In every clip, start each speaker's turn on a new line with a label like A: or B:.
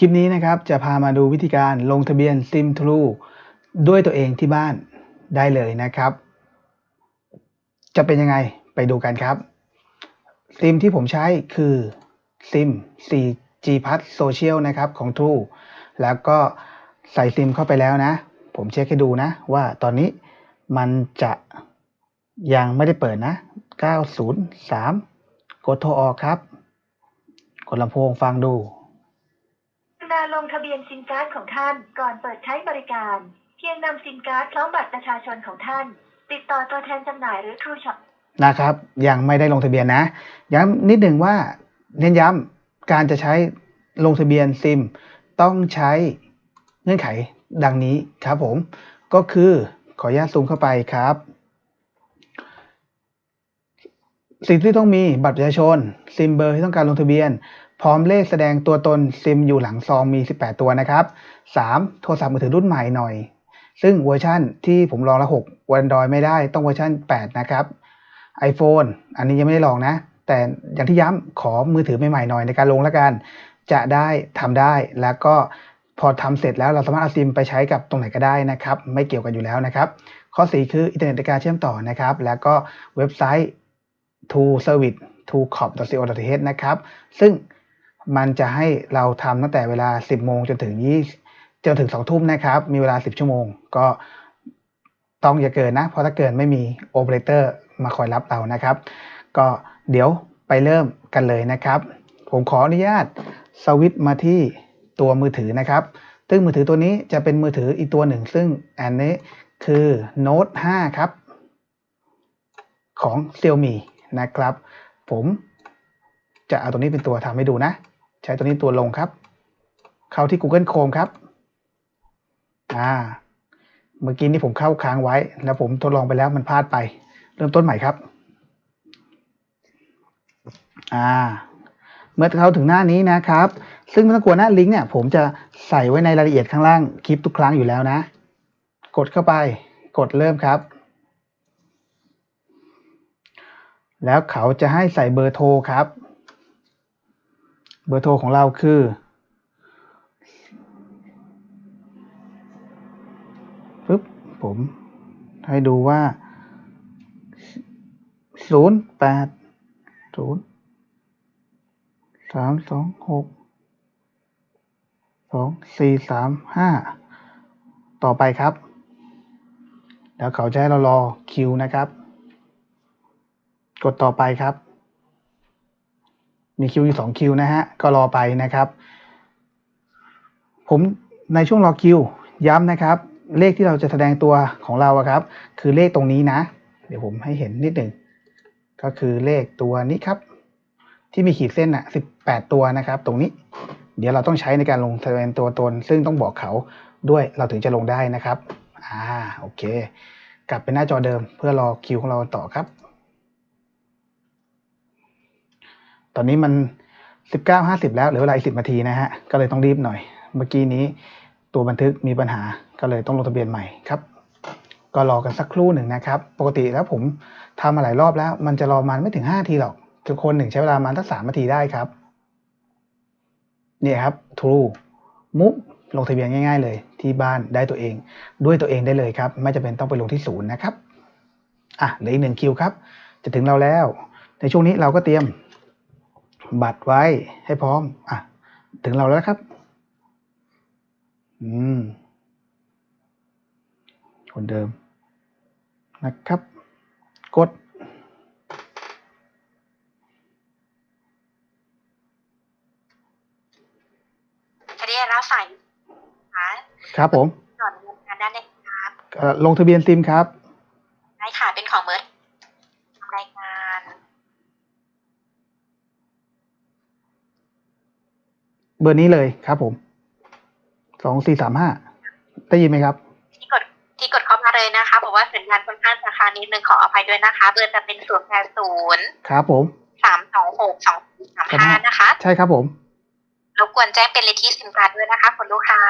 A: คลิปนี้นะครับจะพามาดูวิธีการลงทะเบียน SIM True ด้วยตัวเองที่บ้านได้เลยนะครับ จะเป็นยังไงไปดูกันครับซิมที่ผมใช้คือซิม 4G Plus Social นะครับของ True แล้วก็ใส่ซิมเข้าไปแล้วนะ ผมเช็คให้ดูนะ ว่าตอนนี้มันจะยังไม่ได้เปิดนะ 903 กดโทรออกครับ กดลำโพงฟังดู
B: ลงทะเบียนซิมการ์ดของท่านก่อนเปิดใช้บริการ เพียงนำซิมการ์ดพร้อมบัตรประชาชนของท่าน ติดต่อตัวแทนจำหน่ายหรือ True Shop
A: นะครับ ยังไม่ได้ลงทะเบียนนะ ย้ำนิดหนึ่งว่าเน้นย้ำการจะใช้ลงทะเบียนซิม ต้องใช้เงื่อนไขดังนี้ครับผม ก็คือขออนุญาตซูมเข้าไปครับ สิ่งที่ต้องมีบัตรประชาชนซิมเบอร์ที่ต้องการลงทะเบียน พร้อมเลขแสดงตัวตนซิมอยู่หลังซองมี 18 ตัวนะครับ 3. โทรศัพท์มือถือรุ่นใหม่หน่อย ซึ่งเวอร์ชันที่ผมลองละ6 Android ไม่ได้ต้องเวอร์ชัน8 นะครับ iPhone อันนี้ยังไม่ได้ลองนะ แต่อย่างที่ย้ำขอมือถือใหม่ๆหน่อยในการลงล้วกัน จะได้ทำได้แล้วก็พอทำเสร็จแล้วเราสามารถเอาซิมไปใช้กับตรงไหนก็ได้นะครับ ไม่เกี่ยวกันอยู่แล้วนะครับ ข้อ 4 คืออินเทอร์เน็ตในการเชื่อมต่อนะครับ แล้วก็เว็บไซต์ to service to cop co th นะครับ ซึ่ง มันจะให้เราทำตั้งแต่เวลา 10 โมงจนถึง20จนถึง 2 ทุ่มนะครับ มีเวลา 10 ชั่วโมง ก็ต้องอย่าเกินนะ เพราะถ้าเกินไม่มีโอเปอเรเตอร์มาคอยรับเรานะครับ ก็เดี๋ยวไปเริ่มกันเลยนะครับ ผมขออนุญาตสวิตช์มาที่ตัวมือถือนะครับ ซึ่งมือถือตัวนี้จะเป็นมือถืออีกตัวหนึ่ง ซึ่งอันนี้คือ Note 5 ครับ ของ Xiaomi นะครับ ผมจะเอาตัวนี้เป็นตัวทำให้ดูนะ ช้ตัวนี้ตัวลงครับ เข้าที่ Google Chrome ครับ อ่า เมื่อกี้นี่ผมเข้าค้างไว้ แล้วผมทดลองไปแล้วมันพลาดไป เริ่มต้นใหม่ครับ อ่า เมื่อเข้าถึงหน้านี้นะครับ ซึ่งไม่ต้องกลัวหน้าลิงก์เนี่ย ผมจะใส่ไว้ในรายละเอียดข้างล่างคลิปทุกครั้งอยู่แล้วนะ กดเข้าไป กดเริ่มครับแล้วเขาจะให้ใส่เบอร์โทรครับ เบอร์โทรของเราคือ ปึ๊บ ผมให้ดูว่าศูนย์แปดศูนย์สามสองหกสองสี่สามห้าต่อไปครับ แล้วเขาจะให้เรารอคิวนะครับ กดต่อไปครับ มีคิวอยู่สองคิวนะฮะ ก็รอไปนะครับ ผมในช่วงรอคิว ย้ำนะครับ เลขที่เราจะแสดงตัวของเราครับ คือเลขตรงนี้นะ เดี๋ยวผมให้เห็นนิดหนึ่งก็คือเลขตัวนี้ครับ ที่มีขีดเส้นอะสิบแปดตัวนะครับ ตรงนี้ เดี๋ยวเราต้องใช้ในการลงแสดงตัวตน ซึ่งต้องบอกเขาด้วยเราถึงจะลงได้นะครับ อ่าโอเค กลับไปหน้าจอเดิมเพื่อรอคิวของเราต่อครับ ตอนนี้มันสิบเก้าห้าสิบแล้วเหลือเวลาอีกสิบนาทีนะฮะ ก็เลยต้องรีบหน่อย เมื่อกี้นี้ตัวบันทึกมีปัญหาก็เลยต้องลงทะเบียนใหม่ครับ ก็รอกันสักครู่หนึ่งนะครับ ปกติแล้วผมทำมาหลายรอบแล้ว มันจะรอมันไม่ถึงห้าทีหรอกคือคนหนึ่งใช้เวลามาสักสามนาทีได้ครับเนี่ยครับ True มุกลงทะเบียนง่าย ๆ เลย ที่บ้านได้ตัวเอง ด้วยตัวเองได้เลยครับ ไม่จำเป็นต้องไปลงที่ศูนย์นะครับอะเหลืออีกหนึ่งคิวครับ จะถึงเราแล้ว ในช่วงนี้เราก็เตรียม บัตรไว้ให้พร้อม อะ ถึงเราแล้วครับ อืม คนเดิม นะครับ กด
C: จะได้รับสายนะคะ
A: ครับผม
C: ก่อนดำเนินการด้านในครับ
A: เอ่อลงทะเบียนซิมครับ
C: ได้ค่ะ เป็นของเมิร์ดทำรายงาน
A: เบอร์นี้เลยครับผม สองสี่สามห้า ได้ยินไหมครับ
C: ที่กดที่กดเข้ามาเลยนะคะบอกว่าสัญญาณค่อนข้างจะค้างนิดนึงขออภัยด้วยนะคะ เบอร์จะเป็นศูนย์แปดศูนย์
A: ครับผม
C: สามสองหกสองสามห้านะคะ
A: ใช่ครับผม
C: รบกวนแจ้งเป็นเลขที่ซิมการ์ดด้วยนะคะคุณลูกค้า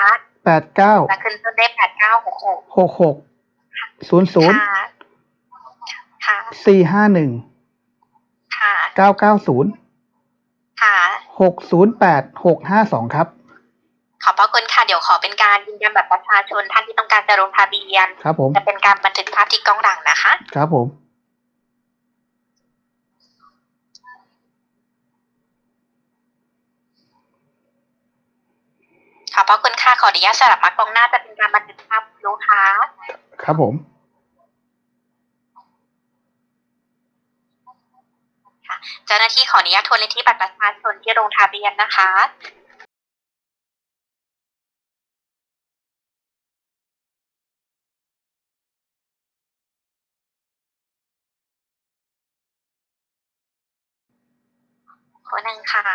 A: แปดเก้า
C: จะขึ้นต้นได้แปดเก้าหกหก
A: หกหกศูนย์ศูนย์
C: ค่ะค่ะ
A: สี่ห้าหนึ่ง
C: ค่ะ
A: เก้าเก้าศูนย์
C: ค่ะ
A: หกศูนย์แปดหกห้าสองครับ
C: ขอบพระคุณค่ะ เดี๋ยวขอเป็นการยืนยันบัตรประชาชนท่านที่ต้องการจะลงทะเบียน
A: ครับผม
C: จะเป็นการบันทึกภาพที่กล้องหลังนะคะ
A: ครับผม
C: ขอบพระคุณค่ะขออนุญาตสลับมากล้องหน้าจะเป็นการบันทึกภาพลูกค้า
A: ครับผม
C: เจ้าหน้าที่ขออนุญาตทวนเลขที่บัตรประชาชนที่ลงทะเบียนนะคะคนหนึ่งค่ะ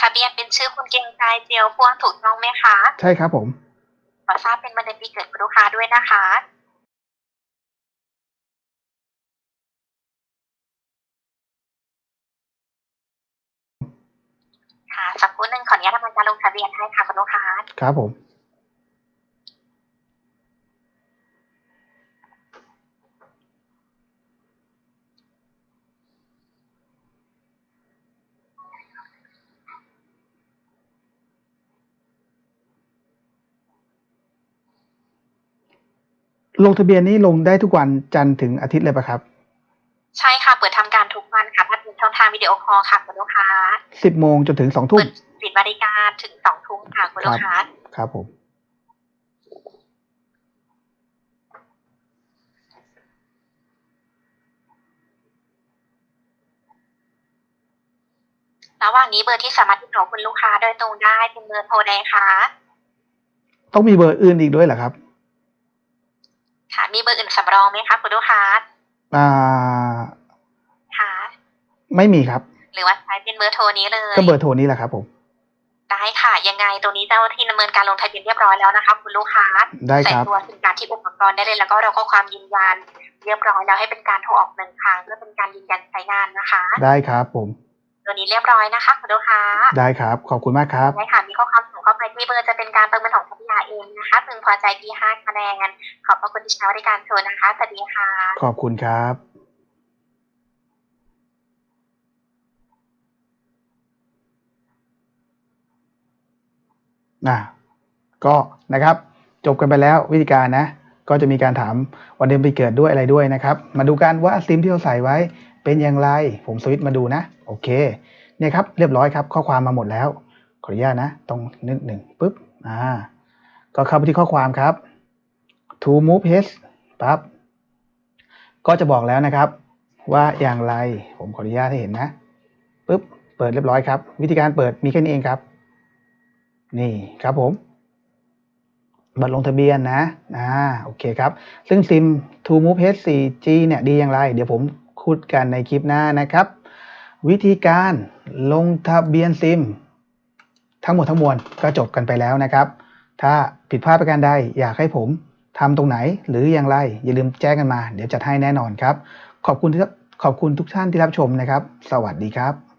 C: ทะเบียนเป็นชื่อคุณเกรียงไกรเจียวพ่วงถูกต้องไหมคะ
A: ใช่ครับผม
C: ขอทราบเป็นวันเดือนปีเกิดคุณลูกค้าด้วยนะคะค่ะสักครู่หนึ่งขออนุญาตทำการลงทะเบียนให้ค่ะคุณลูกค้า
A: ครับผม ลงทะเบียนนี้ลงได้ทุกวันจันทร์ถึงอาทิตย์เลยปะครับ
C: ใช่ค่ะ เปิดทำการทุกวันค่ะถ้าเป็นช่องทางวิดีโอคอลค่ะคุณลูกค้า
A: สิบโมงจนถึงสองทุ่
C: เปิ
A: ม
C: ดปิดบริการถึงสองทุ่มค่ะคุณลูกค้า
A: ครับผม
C: ระหว่างนี้เบอร์ที่สามารถติดต่อคุณลูกค้าโดยตรงได้เป็นเบอร์โทรใดคะ
A: ต้องมีเบอร์อื่นอีกด้วยเหรอครับ
C: ค่ะ มีเบอร์อื่นสำรองไหมคะคุณลูกค้า
A: อ่า
C: ค่ะ
A: ไม่มีครับ
C: หรือว่าใช้เป็นเบอร์โทรนี้เลย
A: ก็เบอร์โทรนี้แหละครับผม
C: ได้ค่ะ ยังไงตรงนี้เจ้าหน้าที่ดำเนินการลงทะเบียนเรียบร้อยแล้วนะคะคุณลูกค้า
A: ได้
C: ใส่
A: ครับ
C: ตัวสินค้าที่อุปกรณ์ได้เลยแล้วก็เราข้อความยืนยันเรียบร้อยแล้วให้เป็นการโทรออกหนึ่งครั้งเพื่อเป็นการยืนยันใช้งานนะคะ
A: ได้ครับผม
C: ตัวนี้เรียบร้อยนะคะคุณลูกค้า
A: ได้ครับ ขอบคุณมากครับ
C: ได้ค่ะมีข้อความส่งเข้าไปที่เบอร์จะเป็นการประเมินของสัญญาเองนะคะพึงพอใจที่ห้าคะแนนขอบพระคุณที่ใช้บริการโชว์นะคะสวัสดีค่ะ
A: ขอบคุณครับนะก็นะครับจบกันไปแล้ววิธีการนะ ก็จะมีการถามวันเดือนปีเกิดด้วยอะไรด้วยนะครับ มาดูกันว่าซิมที่เราใส่ไว้ เป็นอย่างไร ผมสวิตช์มาดูนะ โอเค เนี่ยครับ เรียบร้อยครับ ข้อความมาหมดแล้ว ขออนุญาตนะ ตรงนึกหนึ่งปุ๊บ อ่า ก็เข้าไปที่ข้อความครับ to move h ปั๊บ ก็จะบอกแล้วนะครับ ว่าอย่างไร ผมขออนุญาตให้เห็นนะ ปุ๊บ เปิดเรียบร้อยครับ วิธีการเปิดมีแค่นี้เองครับ นี่ครับผม บัตรลงทะเบียนนะ อ่า โอเคครับ ซึ่งซิม To Move H 4G เนี่ยดีอย่างไร เดี๋ยวผม พูดกันในคลิปหน้านะครับ วิธีการลงทะเบียนซิม ทั้งหมดทั้งมวลก็จบกันไปแล้วนะครับ ถ้าผิดพลาดประการใดอยากให้ผมทำตรงไหนหรืออย่างไร อย่าลืมแจ้งกันมา เดี๋ยวจัดให้แน่นอนครับ ขอบคุณที่ขอบคุณทุกท่านที่รับชมนะครับ สวัสดีครับ